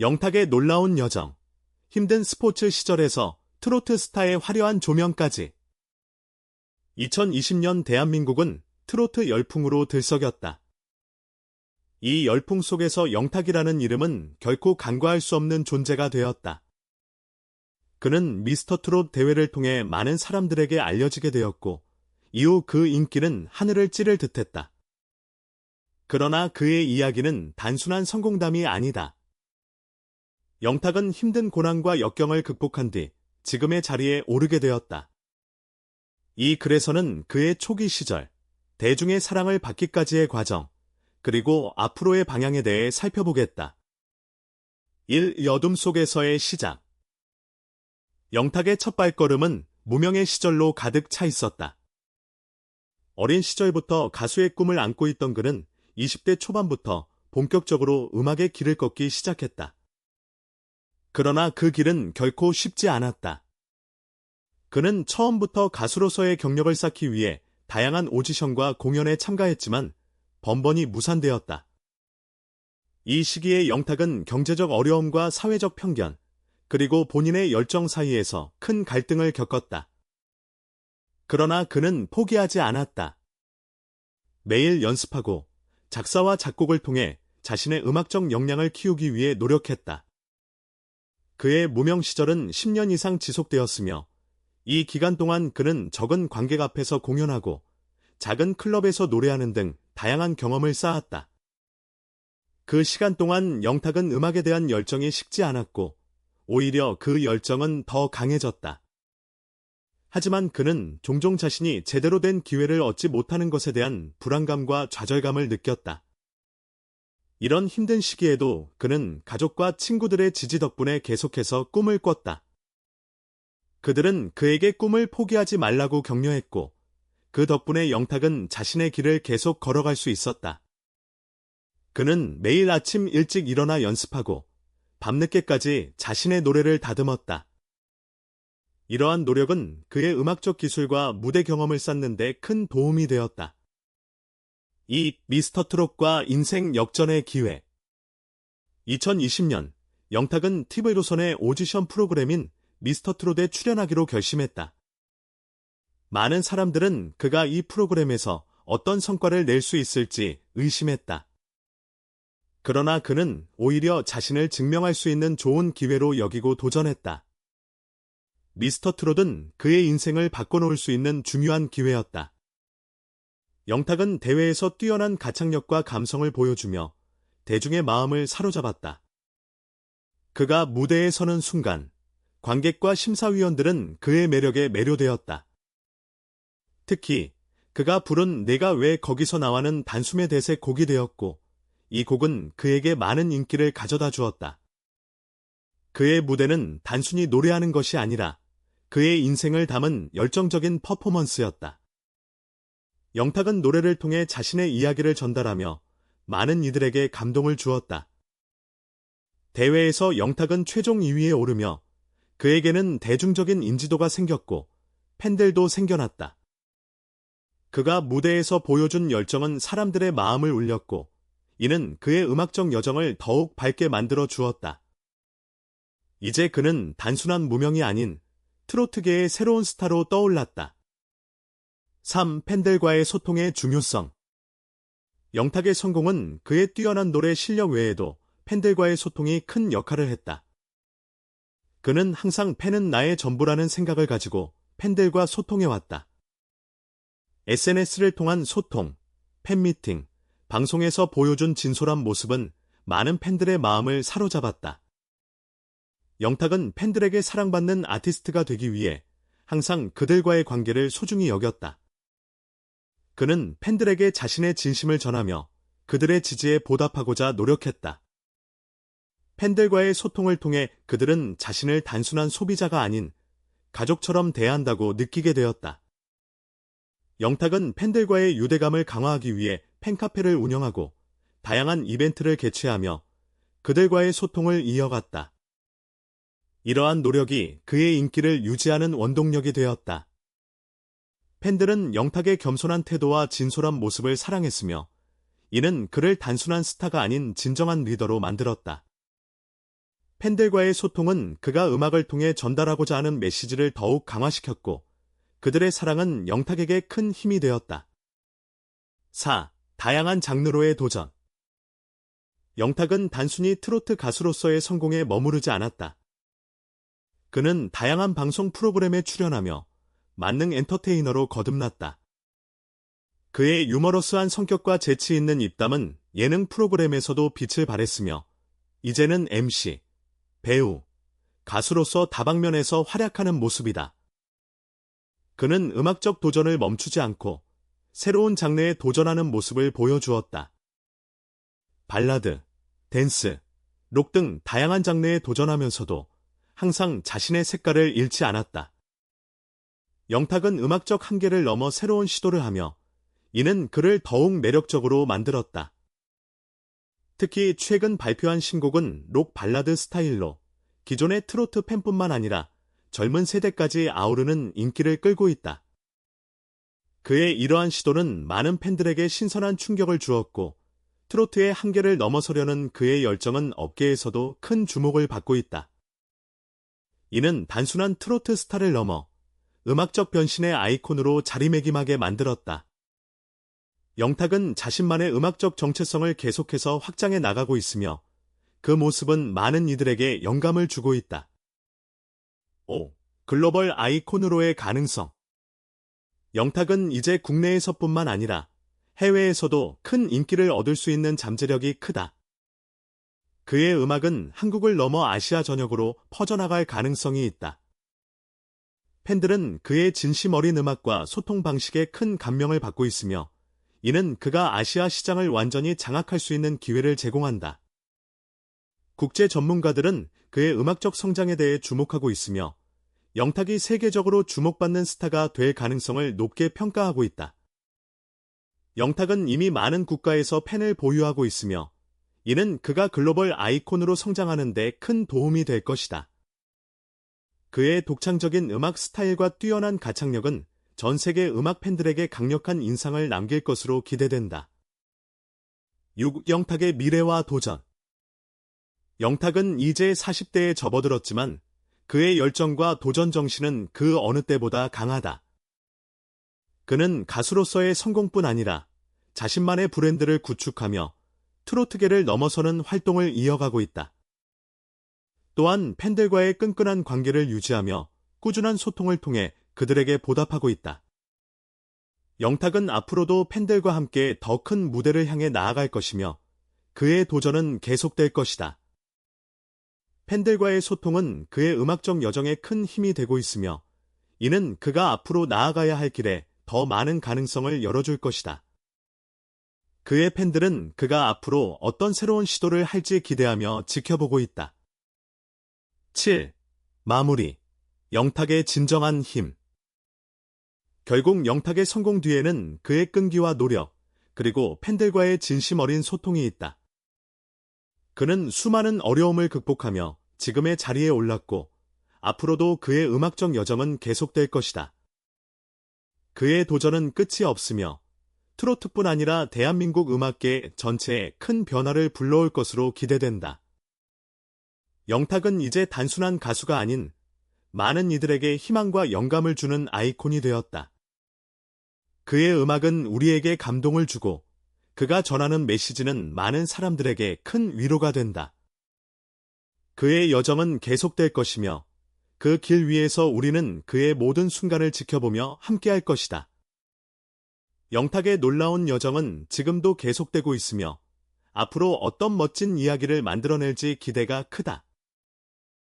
영탁의 놀라운 여정, 힘든 스포츠 시절에서 트로트 스타의 화려한 조명까지. 2020년 대한민국은 트로트 열풍으로 들썩였다. 이 열풍 속에서 영탁이라는 이름은 결코 간과할 수 없는 존재가 되었다. 그는 미스터 트롯 대회를 통해 많은 사람들에게 알려지게 되었고, 이후 그 인기는 하늘을 찌를 듯했다. 그러나 그의 이야기는 단순한 성공담이 아니다. 영탁은 힘든 고난과 역경을 극복한 뒤 지금의 자리에 오르게 되었다. 이 글에서는 그의 초기 시절, 대중의 사랑을 받기까지의 과정, 그리고 앞으로의 방향에 대해 살펴보겠다. 1. 여둠 속에서의 시작 영탁의 첫 발걸음은 무명의 시절로 가득 차 있었다. 어린 시절부터 가수의 꿈을 안고 있던 그는 20대 초반부터 본격적으로 음악의 길을 걷기 시작했다. 그러나 그 길은 결코 쉽지 않았다. 그는 처음부터 가수로서의 경력을 쌓기 위해 다양한 오디션과 공연에 참가했지만 번번이 무산되었다. 이 시기에 영탁은 경제적 어려움과 사회적 편견, 그리고 본인의 열정 사이에서 큰 갈등을 겪었다. 그러나 그는 포기하지 않았다. 매일 연습하고 작사와 작곡을 통해 자신의 음악적 역량을 키우기 위해 노력했다. 그의 무명 시절은 10년 이상 지속되었으며 이 기간 동안 그는 적은 관객 앞에서 공연하고 작은 클럽에서 노래하는 등 다양한 경험을 쌓았다. 그 시간 동안 영탁은 음악에 대한 열정이 식지 않았고 오히려 그 열정은 더 강해졌다. 하지만 그는 종종 자신이 제대로 된 기회를 얻지 못하는 것에 대한 불안감과 좌절감을 느꼈다. 이런 힘든 시기에도 그는 가족과 친구들의 지지 덕분에 계속해서 꿈을 꿨다. 그들은 그에게 꿈을 포기하지 말라고 격려했고, 그 덕분에 영탁은 자신의 길을 계속 걸어갈 수 있었다. 그는 매일 아침 일찍 일어나 연습하고, 밤늦게까지 자신의 노래를 다듬었다. 이러한 노력은 그의 음악적 기술과 무대 경험을 쌓는 데 큰 도움이 되었다. 이 미스터 트롯과 인생 역전의 기회 2020년 영탁은 TV로선의 오디션 프로그램인 미스터 트롯에 출연하기로 결심했다. 많은 사람들은 그가 이 프로그램에서 어떤 성과를 낼 수 있을지 의심했다. 그러나 그는 오히려 자신을 증명할 수 있는 좋은 기회로 여기고 도전했다. 미스터 트롯은 그의 인생을 바꿔놓을 수 있는 중요한 기회였다. 영탁은 대회에서 뛰어난 가창력과 감성을 보여주며 대중의 마음을 사로잡았다. 그가 무대에 서는 순간 관객과 심사위원들은 그의 매력에 매료되었다. 특히 그가 부른 내가 왜 거기서 나와는 단숨에 대세 곡이 되었고 이 곡은 그에게 많은 인기를 가져다 주었다. 그의 무대는 단순히 노래하는 것이 아니라 그의 인생을 담은 열정적인 퍼포먼스였다. 영탁은 노래를 통해 자신의 이야기를 전달하며 많은 이들에게 감동을 주었다. 대회에서 영탁은 최종 2위에 오르며 그에게는 대중적인 인지도가 생겼고 팬들도 생겨났다. 그가 무대에서 보여준 열정은 사람들의 마음을 울렸고 이는 그의 음악적 여정을 더욱 밝게 만들어 주었다. 이제 그는 단순한 무명이 아닌 트로트계의 새로운 스타로 떠올랐다. 3. 팬들과의 소통의 중요성 영탁의 성공은 그의 뛰어난 노래 실력 외에도 팬들과의 소통이 큰 역할을 했다. 그는 항상 팬은 나의 전부라는 생각을 가지고 팬들과 소통해왔다. SNS를 통한 소통, 팬미팅, 방송에서 보여준 진솔한 모습은 많은 팬들의 마음을 사로잡았다. 영탁은 팬들에게 사랑받는 아티스트가 되기 위해 항상 그들과의 관계를 소중히 여겼다. 그는 팬들에게 자신의 진심을 전하며 그들의 지지에 보답하고자 노력했다. 팬들과의 소통을 통해 그들은 자신을 단순한 소비자가 아닌 가족처럼 대한다고 느끼게 되었다. 영탁은 팬들과의 유대감을 강화하기 위해 팬카페를 운영하고 다양한 이벤트를 개최하며 그들과의 소통을 이어갔다. 이러한 노력이 그의 인기를 유지하는 원동력이 되었다. 팬들은 영탁의 겸손한 태도와 진솔한 모습을 사랑했으며 이는 그를 단순한 스타가 아닌 진정한 리더로 만들었다. 팬들과의 소통은 그가 음악을 통해 전달하고자 하는 메시지를 더욱 강화시켰고 그들의 사랑은 영탁에게 큰 힘이 되었다. 4. 다양한 장르로의 도전 영탁은 단순히 트로트 가수로서의 성공에 머무르지 않았다. 그는 다양한 방송 프로그램에 출연하며 만능 엔터테이너로 거듭났다. 그의 유머러스한 성격과 재치 있는 입담은 예능 프로그램에서도 빛을 발했으며 이제는 MC, 배우, 가수로서 다방면에서 활약하는 모습이다. 그는 음악적 도전을 멈추지 않고 새로운 장르에 도전하는 모습을 보여주었다. 발라드, 댄스, 록 등 다양한 장르에 도전하면서도 항상 자신의 색깔을 잃지 않았다. 영탁은 음악적 한계를 넘어 새로운 시도를 하며 이는 그를 더욱 매력적으로 만들었다. 특히 최근 발표한 신곡은 록 발라드 스타일로 기존의 트로트 팬뿐만 아니라 젊은 세대까지 아우르는 인기를 끌고 있다. 그의 이러한 시도는 많은 팬들에게 신선한 충격을 주었고 트로트의 한계를 넘어서려는 그의 열정은 업계에서도 큰 주목을 받고 있다. 이는 단순한 트로트 스타를 넘어 음악적 변신의 아이콘으로 자리매김하게 만들었다. 영탁은 자신만의 음악적 정체성을 계속해서 확장해 나가고 있으며 그 모습은 많은 이들에게 영감을 주고 있다. 5. 글로벌 아이콘으로의 가능성 영탁은 이제 국내에서뿐만 아니라 해외에서도 큰 인기를 얻을 수 있는 잠재력이 크다. 그의 음악은 한국을 넘어 아시아 전역으로 퍼져나갈 가능성이 있다. 팬들은 그의 진심 어린 음악과 소통 방식에 큰 감명을 받고 있으며 이는 그가 아시아 시장을 완전히 장악할 수 있는 기회를 제공한다. 국제 전문가들은 그의 음악적 성장에 대해 주목하고 있으며 영탁이 세계적으로 주목받는 스타가 될 가능성을 높게 평가하고 있다. 영탁은 이미 많은 국가에서 팬을 보유하고 있으며 이는 그가 글로벌 아이콘으로 성장하는 데 큰 도움이 될 것이다. 그의 독창적인 음악 스타일과 뛰어난 가창력은 전 세계 음악 팬들에게 강력한 인상을 남길 것으로 기대된다. 6. 영탁의 미래와 도전 영탁은 이제 40대에 접어들었지만 그의 열정과 도전 정신은 그 어느 때보다 강하다. 그는 가수로서의 성공뿐 아니라 자신만의 브랜드를 구축하며 트로트계를 넘어서는 활동을 이어가고 있다. 또한 팬들과의 끈끈한 관계를 유지하며 꾸준한 소통을 통해 그들에게 보답하고 있다. 영탁은 앞으로도 팬들과 함께 더 큰 무대를 향해 나아갈 것이며 그의 도전은 계속될 것이다. 팬들과의 소통은 그의 음악적 여정에 큰 힘이 되고 있으며 이는 그가 앞으로 나아가야 할 길에 더 많은 가능성을 열어줄 것이다. 그의 팬들은 그가 앞으로 어떤 새로운 시도를 할지 기대하며 지켜보고 있다. 7. 마무리. 영탁의 진정한 힘. 결국 영탁의 성공 뒤에는 그의 끈기와 노력, 그리고 팬들과의 진심 어린 소통이 있다. 그는 수많은 어려움을 극복하며 지금의 자리에 올랐고, 앞으로도 그의 음악적 여정은 계속될 것이다. 그의 도전은 끝이 없으며, 트로트뿐 아니라 대한민국 음악계 전체에 큰 변화를 불러올 것으로 기대된다. 영탁은 이제 단순한 가수가 아닌 많은 이들에게 희망과 영감을 주는 아이콘이 되었다. 그의 음악은 우리에게 감동을 주고 그가 전하는 메시지는 많은 사람들에게 큰 위로가 된다. 그의 여정은 계속될 것이며 그 길 위에서 우리는 그의 모든 순간을 지켜보며 함께할 것이다. 영탁의 놀라운 여정은 지금도 계속되고 있으며 앞으로 어떤 멋진 이야기를 만들어낼지 기대가 크다.